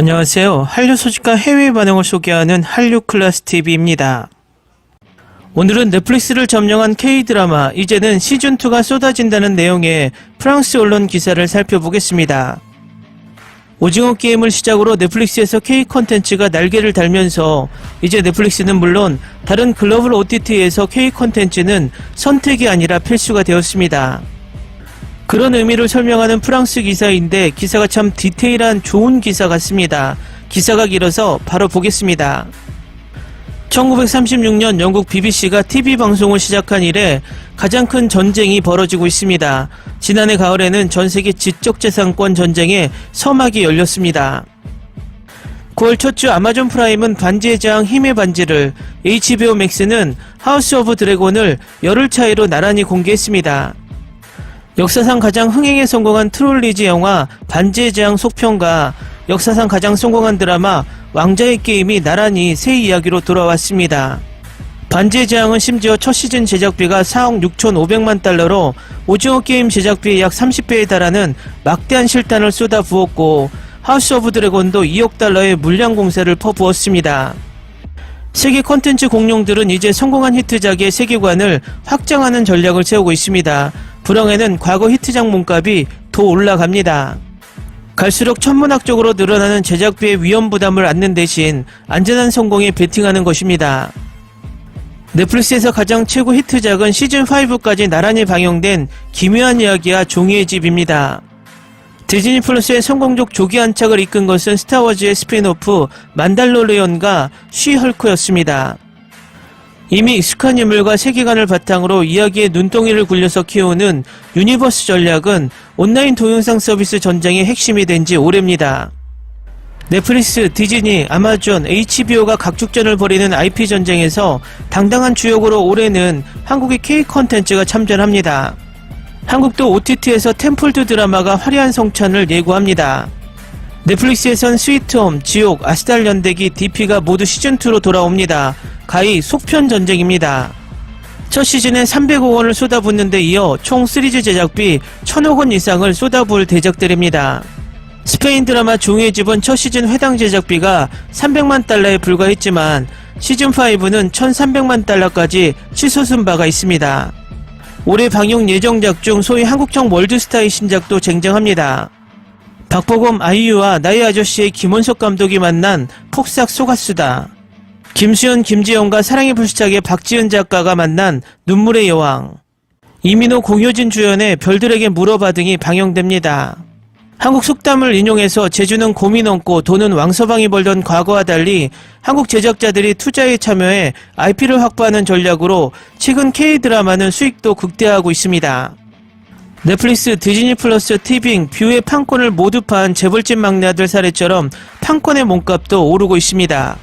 안녕하세요. 한류 소식과 해외 반응을 소개하는 한류 클래스 TV입니다. 오늘은 넷플릭스를 점령한 K-드라마 이제는 시즌2가 쏟아진다는 내용의 프랑스 언론 기사를 살펴보겠습니다. 오징어 게임을 시작으로 넷플릭스에서 K 컨텐츠가 날개를 달면서 이제 넷플릭스는 물론 다른 글로벌 OTT에서 K 컨텐츠는 선택이 아니라 필수가 되었습니다. 그런 의미를 설명하는 프랑스 기사인데 기사가 참 디테일한 좋은 기사 같습니다. 기사가 길어서 바로 보겠습니다. 1936년 영국 BBC가 TV 방송을 시작한 이래 가장 큰 전쟁이 벌어지고 있습니다. 지난해 가을에는 전 세계 지적재산권 전쟁에 서막이 열렸습니다. 9월 첫 주 아마존 프라임은 반지의 제왕 힘의 반지를, HBO 맥스는 하우스 오브 드래곤을 열흘 차이로 나란히 공개했습니다. 역사상 가장 흥행에 성공한 트롤리지 영화 반지의 제왕 속편과 역사상 가장 성공한 드라마 왕자의 게임이 나란히 새 이야기로 돌아왔습니다. 반지의 제왕은 심지어 첫 시즌 제작비가 4억 6천5백만 달러로 오징어 게임 제작비의 약 30배에 달하는 막대한 실탄을 쏟아 부었고 하우스 오브 드래곤도 2억 달러의 물량 공세를 퍼부었습니다. 세계 콘텐츠 공룡들은 이제 성공한 히트작의 세계관을 확장하는 전략을 세우고 있습니다. 불황에는 과거 히트작 몸값이 더 올라갑니다. 갈수록 천문학적으로 늘어나는 제작비의 위험 부담을 안는 대신 안전한 성공에 베팅하는 것입니다. 넷플릭스에서 가장 최고 히트작은 시즌5까지 나란히 방영된 기묘한 이야기와 종이의 집입니다. 디즈니 플러스의 성공적 조기 안착을 이끈 것은 스타워즈의 스피노프 만달로리언과 쉬 헐크였습니다. 이미 익숙한 인물과 세계관을 바탕으로 이야기의 눈덩이를 굴려서 키우는 유니버스 전략은 온라인 동영상 서비스 전쟁의 핵심이 된 지 오래입니다. 넷플릭스, 디즈니, 아마존, HBO가 각축전을 벌이는 IP 전쟁에서 당당한 주역으로 올해는 한국의 K 컨텐츠가 참전합니다. 한국도 OTT에서 템플드 드라마가 화려한 성찬을 예고합니다. 넷플릭스에선 스위트홈, 지옥, 아스달 연대기, DP가 모두 시즌2로 돌아옵니다. 가히 속편 전쟁입니다. 첫 시즌에 300억 원을 쏟아붓는 데 이어 총 시리즈 제작비 1000억 원 이상을 쏟아부을 대작들입니다. 스페인 드라마 종이의 집은 첫 시즌 회당 제작비가 300만 달러에 불과했지만 시즌5는 1300만 달러까지 치솟은 바가 있습니다. 올해 방영 예정작 중 소위 한국형 월드스타의 신작도 쟁쟁합니다. 박보검 아이유와 나의 아저씨의 김원석 감독이 만난 폭삭 소가수다. 김수현, 김지영과 사랑의 불시착의 박지은 작가가 만난 눈물의 여왕. 이민호, 공효진 주연의 별들에게 물어봐 등이 방영됩니다. 한국 속담을 인용해서 제주는 곰이 넘고 돈은 왕서방이 벌던 과거와 달리 한국 제작자들이 투자에 참여해 IP를 확보하는 전략으로 최근 K-드라마는 수익도 극대화하고 있습니다. 넷플릭스, 디즈니 플러스, 티빙, 뷰의 판권을 모두 판 재벌집 막내 아들 사례처럼 판권의 몸값도 오르고 있습니다.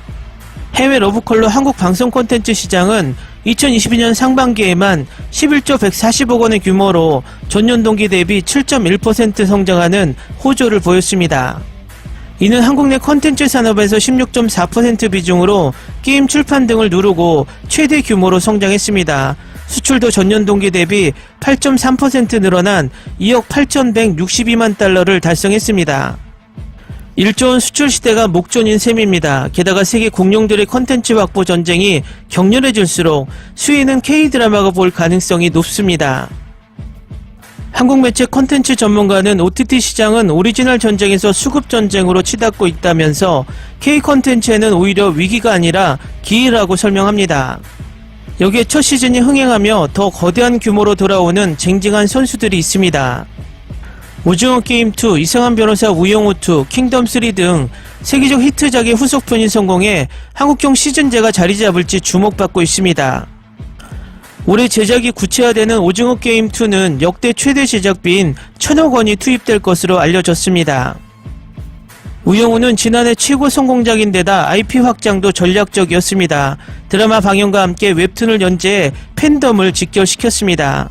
해외 러브컬러 한국 방송 콘텐츠 시장은 2022년 상반기에만 11조 140억 원의 규모로 전년 동기 대비 7.1% 성장하는 호조를 보였습니다. 이는 한국 내 콘텐츠 산업에서 16.4% 비중으로 게임 출판 등을 누르고 최대 규모로 성장했습니다. 수출도 전년 동기 대비 8.3% 늘어난 2억 8,162만 달러를 달성했습니다. 1조원 수출 시대가 목전인 셈입니다. 게다가 세계 공룡들의 컨텐츠 확보 전쟁이 격렬해질수록 수위는 K-드라마가 볼 가능성이 높습니다. 한국 매체 컨텐츠 전문가는 OTT 시장은 오리지널 전쟁에서 수급 전쟁으로 치닫고 있다면서 K 컨텐츠에는 오히려 위기가 아니라 기회라고 설명합니다. 여기에 첫 시즌이 흥행하며 더 거대한 규모로 돌아오는 쟁쟁한 선수들이 있습니다. 오징어 게임 2, 이상한 변호사 우영우 2, 킹덤 3 등 세계적 히트작의 후속편이 성공해 한국형 시즌제가 자리 잡을지 주목받고 있습니다. 올해 제작이 구체화되는 오징어 게임 2는 역대 최대 제작비인 천억 원이 투입될 것으로 알려졌습니다. 우영우는 지난해 최고 성공작인데다 IP 확장도 전략적이었습니다. 드라마 방영과 함께 웹툰을 연재해 팬덤을 직결시켰습니다.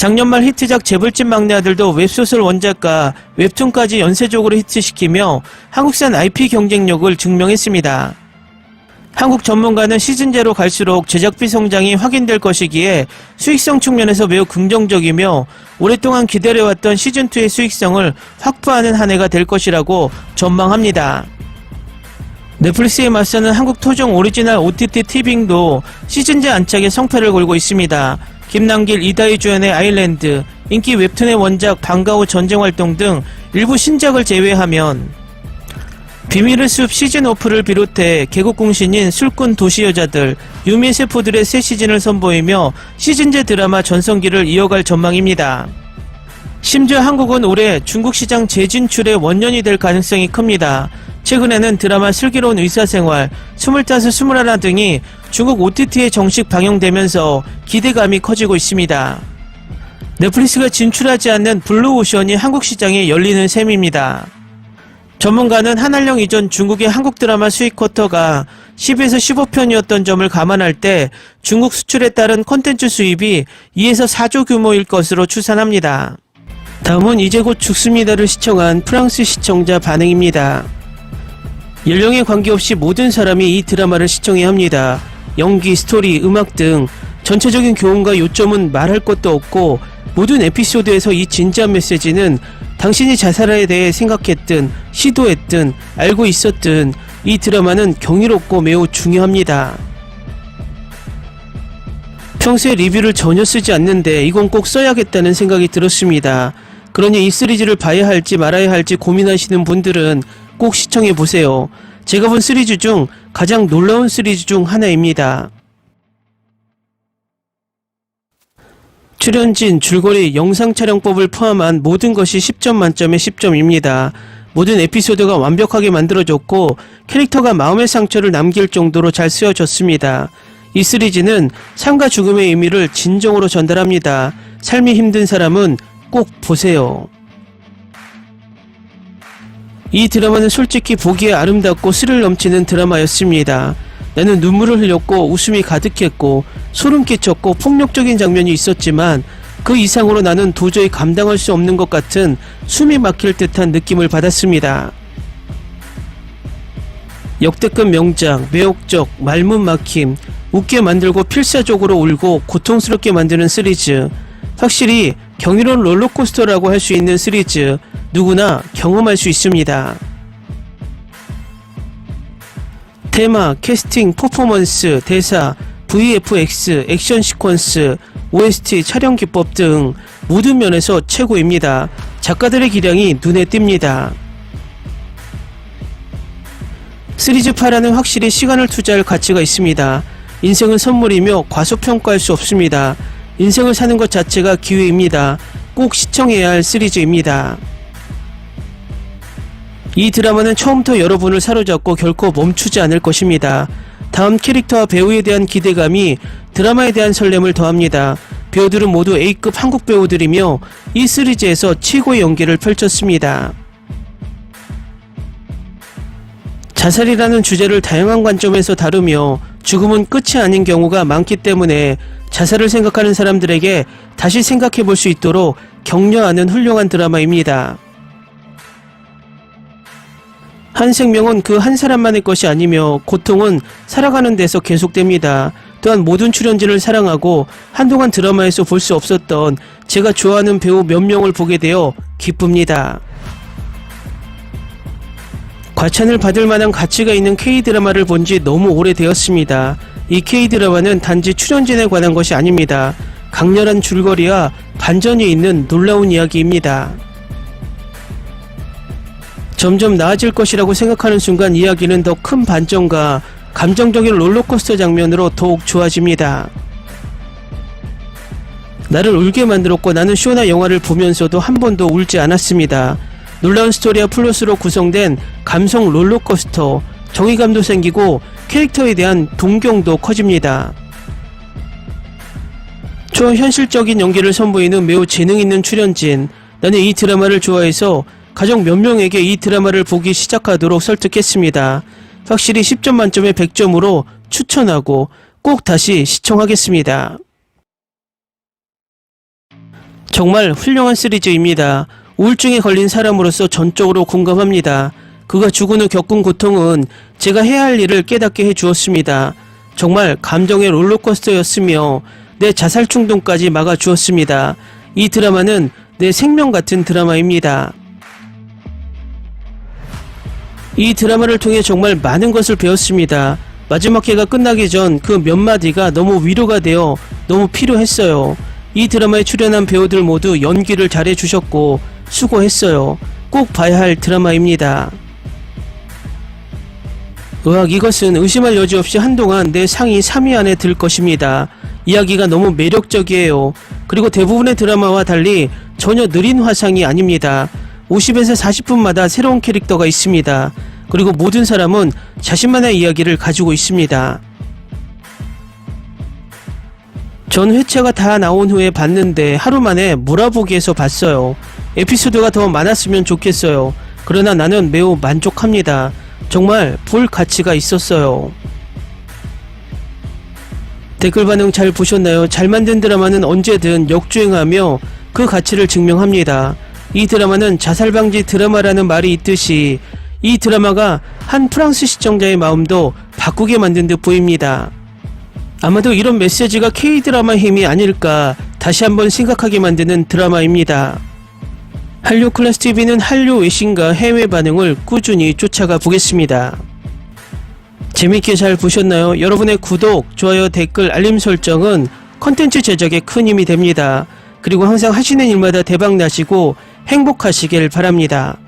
작년 말 히트작 재벌집 막내 아들도 웹소설 원작과 웹툰까지 연쇄적으로 히트시키며 한국산 IP 경쟁력을 증명했습니다. 한국 전문가는 시즌제로 갈수록 제작비 성장이 확인될 것이기에 수익성 측면에서 매우 긍정적이며 오랫동안 기다려왔던 시즌2의 수익성을 확보하는 한 해가 될 것이라고 전망합니다. 넷플릭스에 맞서는 한국 토종 오리지널 OTT 티빙도 시즌제 안착에 성패를 걸고 있습니다. 김남길, 이다희 주연의 아일랜드, 인기 웹툰의 원작 방과후 전쟁활동 등 일부 신작을 제외하면 비밀의 숲 시즌 오프를 비롯해 개국공신인 술꾼 도시여자들, 유민 세포들의 새 시즌을 선보이며 시즌제 드라마 전성기를 이어갈 전망입니다. 심지어 한국은 올해 중국 시장 재진출의 원년이 될 가능성이 큽니다. 최근에는 드라마 슬기로운 의사생활, 25, 21 등이 중국 OTT에 정식 방영되면서 기대감이 커지고 있습니다. 넷플릭스가 진출하지 않는 블루오션이 한국 시장에 열리는 셈입니다. 전문가는 한한령 이전 중국의 한국 드라마 수익 쿼터가 10에서 15편이었던 점을 감안할 때 중국 수출에 따른 콘텐츠 수입이 2에서 4조 규모일 것으로 추산합니다. 다음은 이제 곧 죽습니다를 시청한 프랑스 시청자 반응입니다. 연령에 관계없이 모든 사람이 이 드라마를 시청해야 합니다. 연기, 스토리, 음악 등 전체적인 교훈과 요점은 말할 것도 없고 모든 에피소드에서 이 진지한 메시지는 당신이 자살에 대해 생각했든 시도했든 알고 있었든 이 드라마는 경이롭고 매우 중요합니다. 평소에 리뷰를 전혀 쓰지 않는데 이건 꼭 써야겠다는 생각이 들었습니다. 그러니 이 시리즈를 봐야 할지 말아야 할지 고민하시는 분들은 꼭 시청해 보세요. 제가 본 시리즈 중 가장 놀라운 시리즈 중 하나입니다. 출연진, 줄거리, 영상 촬영법을 포함한 모든 것이 10점 만점에 10점입니다. 모든 에피소드가 완벽하게 만들어졌고 캐릭터가 마음의 상처를 남길 정도로 잘 쓰여졌습니다. 이 시리즈는 삶과 죽음의 의미를 진정으로 전달합니다. 삶이 힘든 사람은 꼭 보세요. 이 드라마는 솔직히 보기에 아름답고 스릴 넘치는 드라마였습니다. 나는 눈물을 흘렸고 웃음이 가득했고 소름 끼쳤고 폭력적인 장면이 있었지만 그 이상으로 나는 도저히 감당할 수 없는 것 같은 숨이 막힐 듯한 느낌을 받았습니다. 역대급 명작, 매혹적, 말문 막힘, 웃게 만들고 필사적으로 울고 고통스럽게 만드는 시리즈. 확실히 경이로운 롤러코스터라고 할 수 있는 시리즈. 누구나 경험할 수 있습니다. 테마, 캐스팅, 퍼포먼스, 대사, VFX, 액션 시퀀스, OST, 촬영 기법 등 모든 면에서 최고입니다. 작가들의 기량이 눈에 띕니다. 시리즈 8화는 확실히 시간을 투자할 가치가 있습니다. 인생은 선물이며 과소평가할 수 없습니다. 인생을 사는 것 자체가 기회입니다. 꼭 시청해야 할 시리즈입니다. 이 드라마는 처음부터 여러분을 사로잡고 결코 멈추지 않을 것입니다. 다음 캐릭터와 배우에 대한 기대감이 드라마에 대한 설렘을 더합니다. 배우들은 모두 A급 한국 배우들이며 이 시리즈에서 최고의 연기를 펼쳤습니다. 자살이라는 주제를 다양한 관점에서 다루며 죽음은 끝이 아닌 경우가 많기 때문에 자살을 생각하는 사람들에게 다시 생각해 볼 수 있도록 격려하는 훌륭한 드라마입니다. 한 생명은 그 한 사람만의 것이 아니며 고통은 살아가는 데서 계속됩니다. 또한 모든 출연진을 사랑하고 한동안 드라마에서 볼 수 없었던 제가 좋아하는 배우 몇 명을 보게 되어 기쁩니다. 과찬을 받을 만한 가치가 있는 K-드라마를 본 지 너무 오래되었습니다. 이 K-드라마는 단지 출연진에 관한 것이 아닙니다. 강렬한 줄거리와 반전이 있는 놀라운 이야기입니다. 점점 나아질 것이라고 생각하는 순간 이야기는 더 큰 반전과 감정적인 롤러코스터 장면으로 더욱 좋아집니다. 나를 울게 만들었고 나는 쇼나 영화를 보면서도 한 번도 울지 않았습니다. 놀라운 스토리와 플롯으로 구성된 감성 롤러코스터, 정의감도 생기고 캐릭터에 대한 동경도 커집니다. 초현실적인 연기를 선보이는 매우 재능 있는 출연진. 나는 이 드라마를 좋아해서 가족 몇 명에게 이 드라마를 보기 시작하도록 설득했습니다. 확실히 10점 만점에 100점으로 추천하고 꼭 다시 시청하겠습니다. 정말 훌륭한 시리즈입니다. 우울증에 걸린 사람으로서 전적으로 공감합니다. 그가 죽은 후 겪은 고통은 제가 해야 할 일을 깨닫게 해 주었습니다. 정말 감정의 롤러코스터였으며 내 자살 충동까지 막아 주었습니다. 이 드라마는 내 생명 같은 드라마입니다. 이 드라마를 통해 정말 많은 것을 배웠습니다. 마지막 회가 끝나기 전 그 몇 마디가 너무 위로가 되어 너무 필요했어요. 이 드라마에 출연한 배우들 모두 연기를 잘해 주셨고 수고했어요. 꼭 봐야 할 드라마입니다. 으악 이것은 의심할 여지 없이 한동안 내 상위 3위 안에 들 것입니다. 이야기가 너무 매력적이에요. 그리고 대부분의 드라마와 달리 전혀 느린 화상이 아닙니다. 50에서 40분마다 새로운 캐릭터가 있습니다. 그리고 모든 사람은 자신만의 이야기를 가지고 있습니다. 전 회차가 다 나온 후에 봤는데 하루 만에 몰아보기에서 봤어요. 에피소드가 더 많았으면 좋겠어요. 그러나 나는 매우 만족합니다. 정말 볼 가치가 있었어요. 댓글 반응 잘 보셨나요? 잘 만든 드라마는 언제든 역주행하며 그 가치를 증명합니다. 이 드라마는 자살방지 드라마라는 말이 있듯이 이 드라마가 한 프랑스 시청자의 마음도 바꾸게 만든 듯 보입니다. 아마도 이런 메시지가 K-드라마 힘이 아닐까 다시 한번 생각하게 만드는 드라마입니다. 한류 클래스 TV는 한류 외신과 해외 반응을 꾸준히 쫓아가 보겠습니다. 재밌게 잘 보셨나요? 여러분의 구독, 좋아요, 댓글, 알림 설정은 컨텐츠 제작에 큰 힘이 됩니다. 그리고 항상 하시는 일마다 대박 나시고 행복하시길 바랍니다.